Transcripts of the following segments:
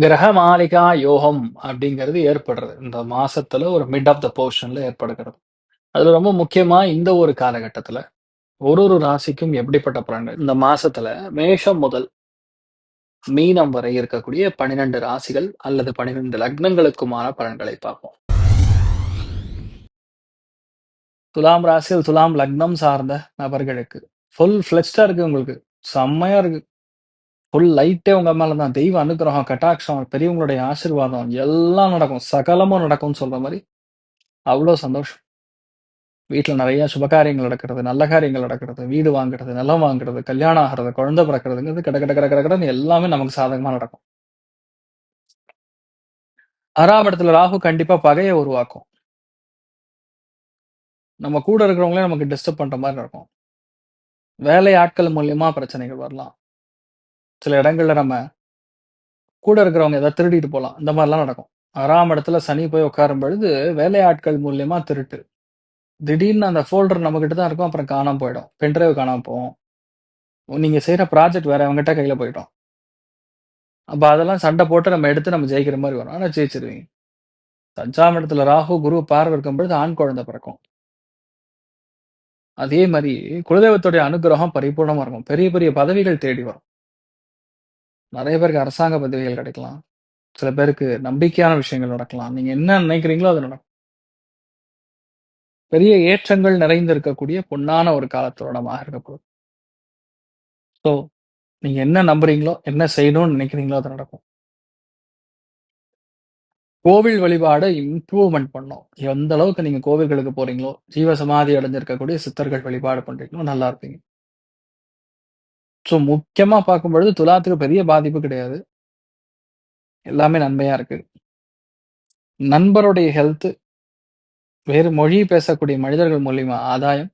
கிரக மாளிகா யோகம் அப்படிங்கிறது ஏற்படுறது. இந்த மாசத்துல ஒரு மிட் ஆஃப் த போர்ஷன்ல ஏற்படுகிறது. அதுல ரொம்ப முக்கியமா இந்த ஒரு காலகட்டத்துல ஒரு ஒரு ராசிக்கும் எப்படிப்பட்ட பலன்கள்? இந்த மாசத்துல மேஷம் முதல் மீனம் வரை இருக்கக்கூடிய பன்னிரண்டு ராசிகள் அல்லது பனிரெண்டு லக்னங்களுக்குமான பலன்களை பார்ப்போம். துலாம் ராசியில் துலாம் லக்னம் சார்ந்த நபர்களுக்கு ஃபுல் ஃபிளெக்ஸ்டா இருக்கு உங்களுக்கு. செம்மையா இருக்கு. ஃபுல் லைட்டே உங்க மேலதான். தெய்வ அனுகிரகம் கட்டாட்சம் பெரியவங்களுடைய ஆசீர்வாதம் எல்லாம் நடக்கும். சகலமும் நடக்கும்னு சொல்ற மாதிரி அவ்வளோ சந்தோஷம். வீட்டில் நிறைய சுபகாரியங்கள் நடக்கிறது நல்ல காரியங்கள் நடக்கிறது வீடு வாங்குறது நிலம் வாங்குறது கல்யாணம் ஆகிறது குழந்தை பிறக்கிறதுங்கிறது கட கட கட கிட எல்லாமே நமக்கு சாதகமா நடக்கும். ஆறாம் இடத்துல ராகு கண்டிப்பா பகையை உருவாக்கும். நம்ம கூட இருக்கிறவங்களே நமக்கு டிஸ்டர்ப் பண்ற மாதிரி இருக்கும் வேலை ஆட்கள் மூலியமா பிரச்சனைகள் வரலாம். சில இடங்கள்ல நம்ம கூட இருக்கிறவங்க ஏதாவது திருடிட்டு போகலாம் இந்த மாதிரிலாம் நடக்கும். ஆறாம் இடத்துல சனி போய் உட்காரும் பொழுது வேலையாட்கள் மூலியமா திருட்டு. திடீர்னு அந்த ஃபோல்டர் நம்ம கிட்ட தான் இருக்கும். அப்புறம் காணாம போயிடும். பென்ட்ரைவ் காணாம போவோம் நீங்க செய்யற ப்ராஜெக்ட் வேற அவங்ககிட்ட கையில போயிட்டோம் அப்போ அதெல்லாம் சண்டை போட்டு நம்ம எடுத்து நம்ம ஜெயிக்கிற மாதிரி வரும். ஆனால் ஜெயிச்சிருவீங்க. அஞ்சாம் இடத்துல ராகு குரு பார்வை இருக்கும் பொழுது ஆண் குழந்தை பிறக்கும். அதே மாதிரி குலதெய்வத்துடைய அனுகிரகம் பரிபூர்ணமாக இருக்கும். பெரிய பெரிய பதவிகள் தேடி வரும். நிறைய பேருக்கு அரசாங்க பதவிகள் கிடைக்கலாம். சில பேருக்கு நம்பிக்கையான விஷயங்கள் நடக்கலாம். நீங்க என்ன நினைக்கிறீங்களோ அது நடக்கும். பெரிய ஏற்றங்கள் நிறைந்து இருக்கக்கூடிய பொன்னான ஒரு காலத்தோடமாக இருக்கக்கூடும். ஸோ நீங்க என்ன நம்புறீங்களோ என்ன செய்யணும்னு நினைக்கிறீங்களோ அது நடக்கும். கோவில் வழிபாடை இம்ப்ரூவ்மெண்ட் பண்ணும். எந்த அளவுக்கு நீங்க கோவில்களுக்கு போறீங்களோ ஜீவ சமாதி அடைஞ்சிருக்கக்கூடிய சித்தர்கள் வழிபாடு பண்றீங்களோ நல்லா இருப்பீங்க. ஸோ முக்கியமா பார்க்கும் பொழுது துலாத்துக்கு பெரிய பாதிப்பு கிடையாது. எல்லாமே நன்மையா இருக்கு. நண்பருடைய ஹெல்த் வேறு மொழி பேசக்கூடிய மனிதர்கள் மூலியமா ஆதாயம்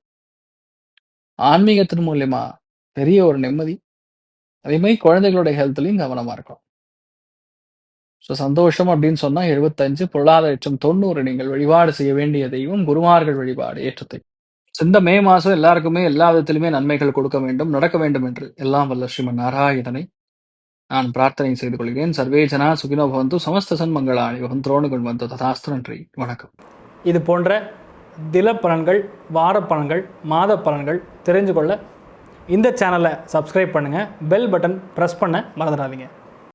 ஆன்மீகத்தின் மூலியமா பெரிய ஒரு நிம்மதி அதே மாதிரி குழந்தைகளுடைய ஹெல்த்லையும் கவனமா இருக்கும் ஸோ சந்தோஷம் அப்படின்னு சொன்னா எழுபத்தஞ்சு பொருளாதாரம் தொண்ணூறு நீங்கள் வழிபாடு செய்ய வேண்டிய தெய்வம் குருமார்கள் வழிபாடு ஏற்றத்தை. இந்த மே மாதம் எல்லாருக்குமே எல்லா விதத்திலுமே நன்மைகள் கொடுக்க வேண்டும் நடக்க வேண்டும் என்று. எல்லாம் வல்ல ஸ்ரீமன் நாராயணனை நான் பிரார்த்தனை செய்து கொள்கிறேன். சர்வே ஜனா சுகினோ பவந்து சமஸ்த சன்மங்களாணி வந்தோணுகள் வந்து ததாஸ்து நன்றி. வணக்கம். இது போன்ற தில பலன்கள் வார பலன்கள் மாத பலன்கள் தெரிஞ்சு கொள்ள இந்த சேனலை சப்ஸ்கிரைப் பண்ணுங்கள் பெல் பட்டன் ப்ரெஸ் பண்ண மறந்துடாதீங்க.